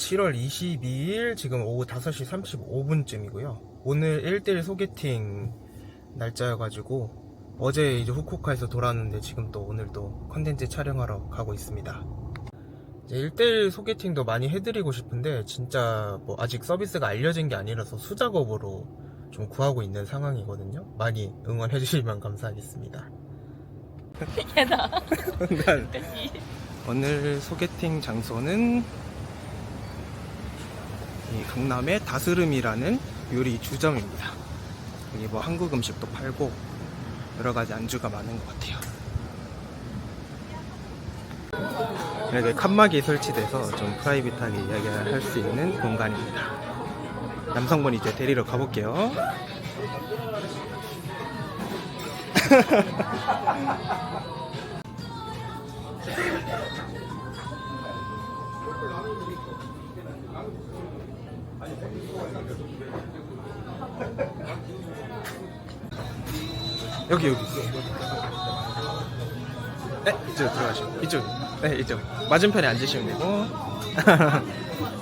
7월 22일 지금 오후 5시 35분쯤이고요. 오늘 1대1 소개팅 날짜여가지고 어제 이제 후쿠오카에서 돌아왔는데 지금 또 오늘 또 컨텐츠 촬영하러 가고 있습니다. 이제 1대1 소개팅도 많이 해드리고 싶은데 진짜 뭐 아직 서비스가 알려진 게 아니라서 수작업으로 좀 구하고 있는 상황이거든요. 많이 응원해 주시면 감사하겠습니다. 오늘 소개팅 장소는 이 강남의 다스름이라는 요리 주점입니다. 여기 뭐 한국 음식도 팔고 여러 가지 안주가 많은 것 같아요. 이렇게 칸막이 설치돼서 좀 프라이빗하게 이야기를 할 수 있는 공간입니다. 남성분 이제 데리러 가볼게요. 여기 여기. 네 이쪽 들어가시고 이쪽. 네 이쪽. 맞은편에 앉으시면 되고.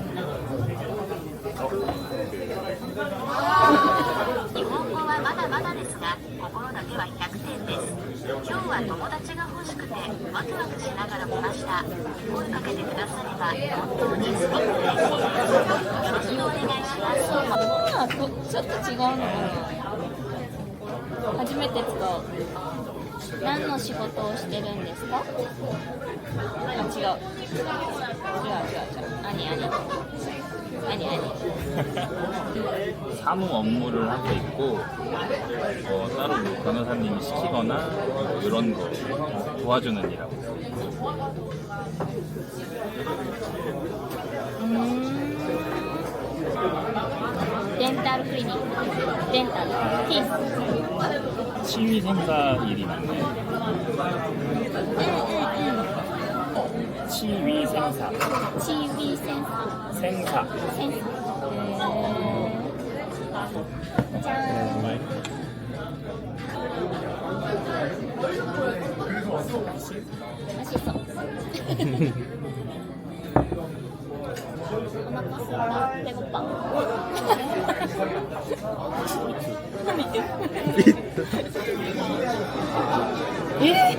声かけてくだされば本当にすごく の仕事をしてるんですかあ違う違う違う違う何何何何 사무 업무를 하고 있고 어, 따로 뭐 변호사님이 시키거나 뭐 이런 거 도와주는 일하고 있어요. デンタルクリニックデンタルティー。スシー。ミデンが入りなんでチー。ビー。センサー。チー。ビー。センサー。センサー。センサー。じゃー。ん美味しそう。 먹었습니다. 배고파. 예?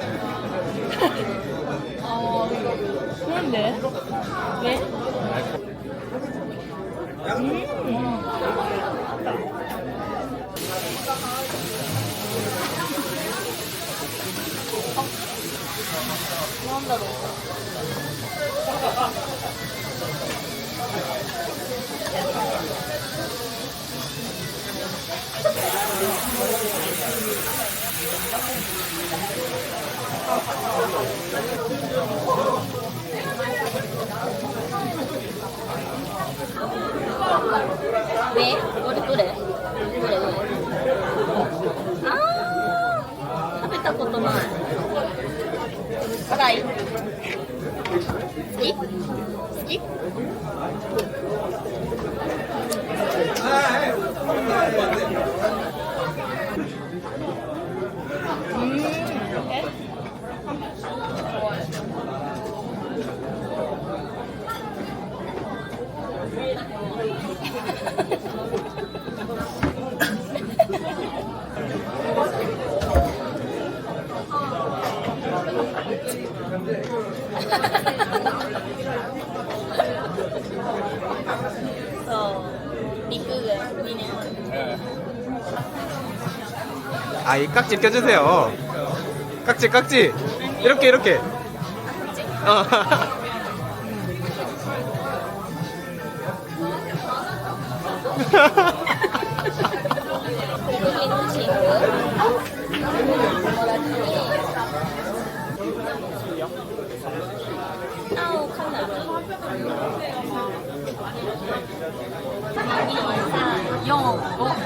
어, 그런데? 왜? 음. 어? 한다 えどれどれどれどれ。あ食べたことない。辛い。 스틱? 스틱? 아, 아, 이 깍지 껴주세요. 깍지, 깍지. 이렇게, 이렇게. 아, 고객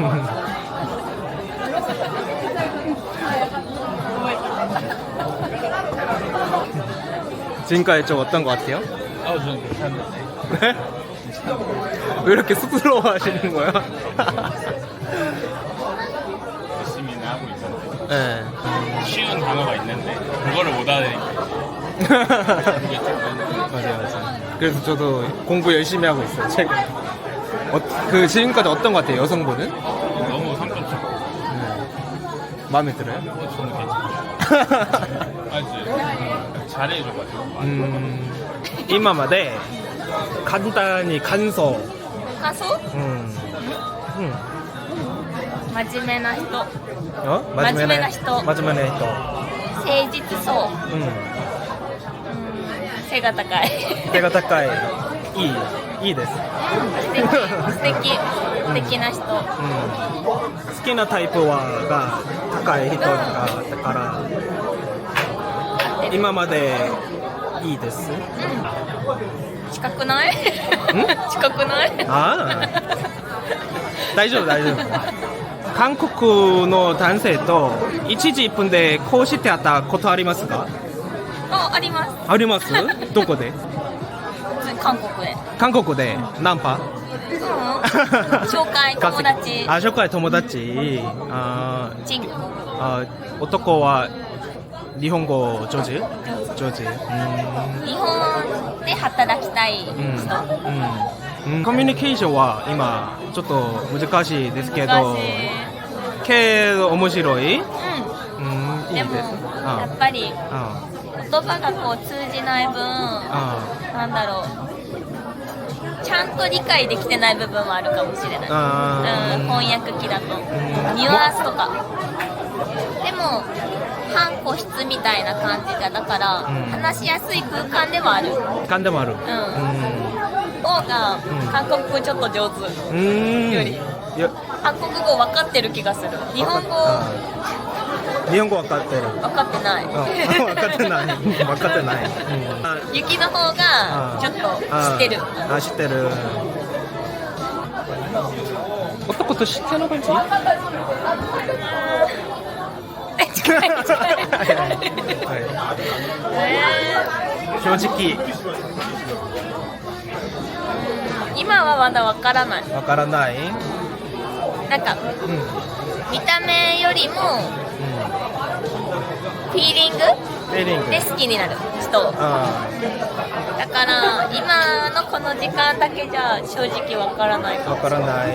지금까지 좀 어떤 것 같아요? 아 저는 괜찮은데 네? 왜 이렇게 쑥스러워 하시는 거야? 열심히는 하고 있었는데 네. 쉬운 단어가 있는데 그거를 못 알아내니까 맞아요, 맞아요. 그래서 저도 공부 열심히 하고 있어요, 최근. 어, 그, 지금까지 어떤 것 같아요, 여성분은? 너무 성격적이고 마음에 들어요? 어, 저는 괜찮아요 아주 잘해줘가지고 음, 今まで簡単に感想。感想うん。うん。真面目な人あ真面目な人真面目な人。誠実そううん。うん背が高い手が高い。 いい。いいです。素敵素敵素敵な人うん。好きなタイプは、が高い人が、だから、今までいいです？近くない？近くない？ああ。大丈夫、大丈夫。韓国の男性と1時1分でこうして会ったことありますか？あありますあります？どこで？韓国で韓国でナンパ？うん。紹介 友達。あ、紹介友達？ああ、男は日本語上手？上手。うん。日本で働きたい人、うん。うん。うんコミュニケーションは今ちょっと難しいですけどけど面白い、ううん、いいんでもやあっぱりあ言葉がこう通じない分あなんだろうちゃんと理解できてない部分はあるかもしれない。あうん、翻訳機だと。ん。ニュアンスとか。でも半個室みたいな感じじゃだから、うん。話しやすい空間ではある。感でもある。方がうん。韓国語ちょっと上手うんうん。より韓国語分かってる気がする。日本語あ日本語分かってる。分かってない。あ分かってない。分かってない、うん。あ雪の方がちょっと知ってる。ああ知ってる。男と知ってる感じ？え近い近い。はい。え正直。ー今はまだ分からない。わからない？なんかうんうん見た目よりもフィーリング？フィーリング。で好きになる人。あだから今のこの時間だけじゃ正直わからないあかも。わからない。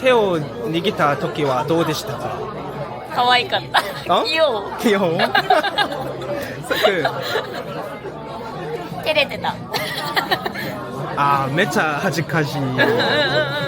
手を握った時はどうでしたか？可愛かった。あ？器用。器用？照れてた。あーめっちゃ恥ずかしい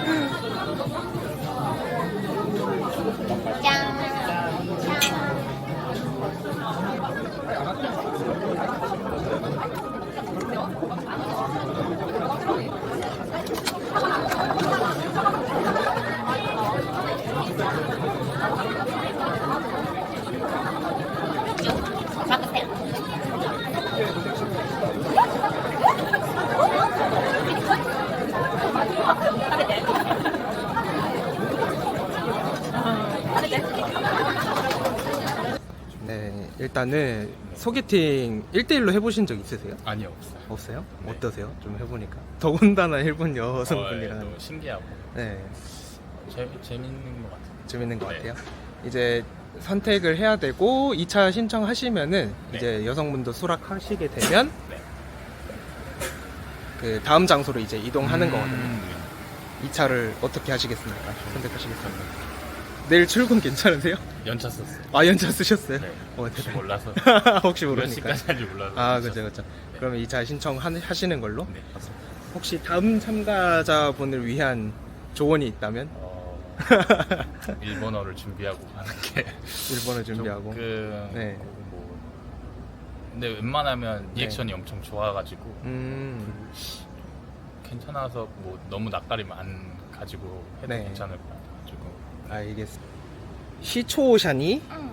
일단은 소개팅 1대1로 해보신 적 있으세요? 아니요 없어요 없어요? 네. 어떠세요? 좀 해보니까 더군다나 일본 어, 여성분이랑 너무 신기하고 네 재, 재밌는 것 같아요 재밌는 것 네. 같아요. 이제 선택을 해야 되고 2차 신청하시면은 네. 이제 여성분도 수락하시게 되면 네. 그 다음 장소로 이제 이동하는 거거든요. 음, 2차를 어떻게 하시겠습니까? 선택하시겠습니까? 내일 출근 괜찮으세요? 연차 썼어요. 아 연차 쓰셨어요? 네. 어, 혹시 대단- 몰라서 혹시 몇 모르니까. 시까지 할지 몰라서. 아 그죠. 그죠. 그러면 이차 신청 하- 하시는 걸로. 네. 혹시 다음 참가자분을 위한 조언이 있다면 어, 일본어를 준비하고 가는 게 일본어 준비하고. 조금 네. 뭐 근데 웬만하면 리액션이 엄청 좋아가지고 음. 괜찮아서 뭐 너무 낯가림 안 가지고 해도 네. 괜찮을 것 같아가지고 알겠습니다. 시초샤니 うん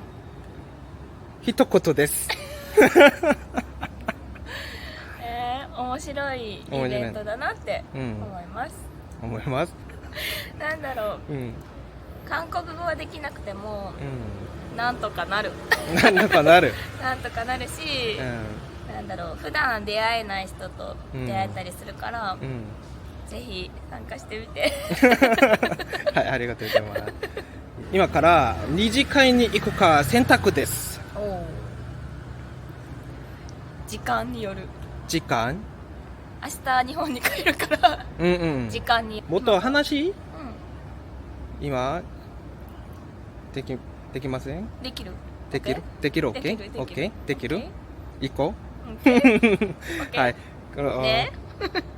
히토코토 데스. えー、面白いイベントだなってうん思います、思います。なんだろううん。韓国語はできなくてもうなんとかなるん。なんだかなる。なんとかなるしう、ん。なんだろう普段出会えない人と出会えたりするから、うん。 ぜひ参加してみて。はいありがとうございます。今から二次会に行くか選択です。時間による。時間？明日日本に帰るから。うんうん。時間に。もっと話、うん、今？できできません？できる。できる？できる？オッケー？オッケー？できる？行こう？OK? はい。ね。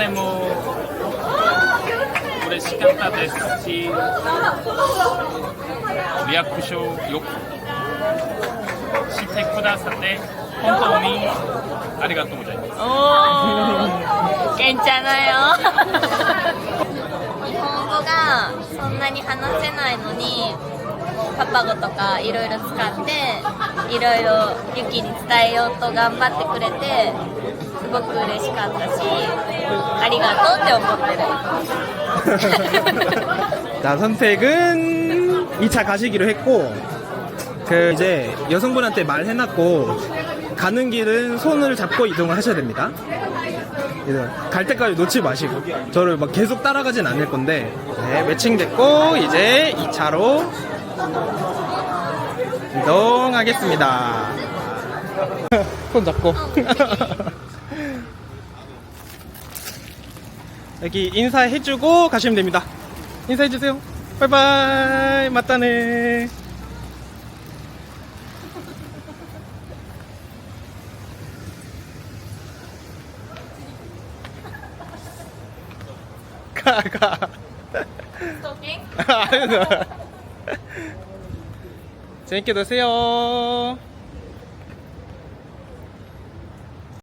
でも嬉しかったですし、役所よくしてくださって、本当にありがとうございます。おー、けんちゃなよ。日本語がそんなに話せないのにパパ語とかいろいろ使っていろいろユキに伝えようと頑張ってくれて すごく嬉しかったしありがとうって思ってる 자, 선택은 2차 가시기로 했고, 그, 이제 여성분한테 말해놨고, 가는 길은 손을 잡고 이동을 하셔야 됩니다. 이제 갈 때까지 놓지 마시고, 저를 막 계속 따라가진 않을 건데, 네, 매칭됐고, 이제 2차로 이동하겠습니다. 손 잡고. 여기 인사해주고 가시면 됩니다. 인사해주세요. 바이바이. 맞다네. 가, 가. 스토킹? 재밌게 노세요.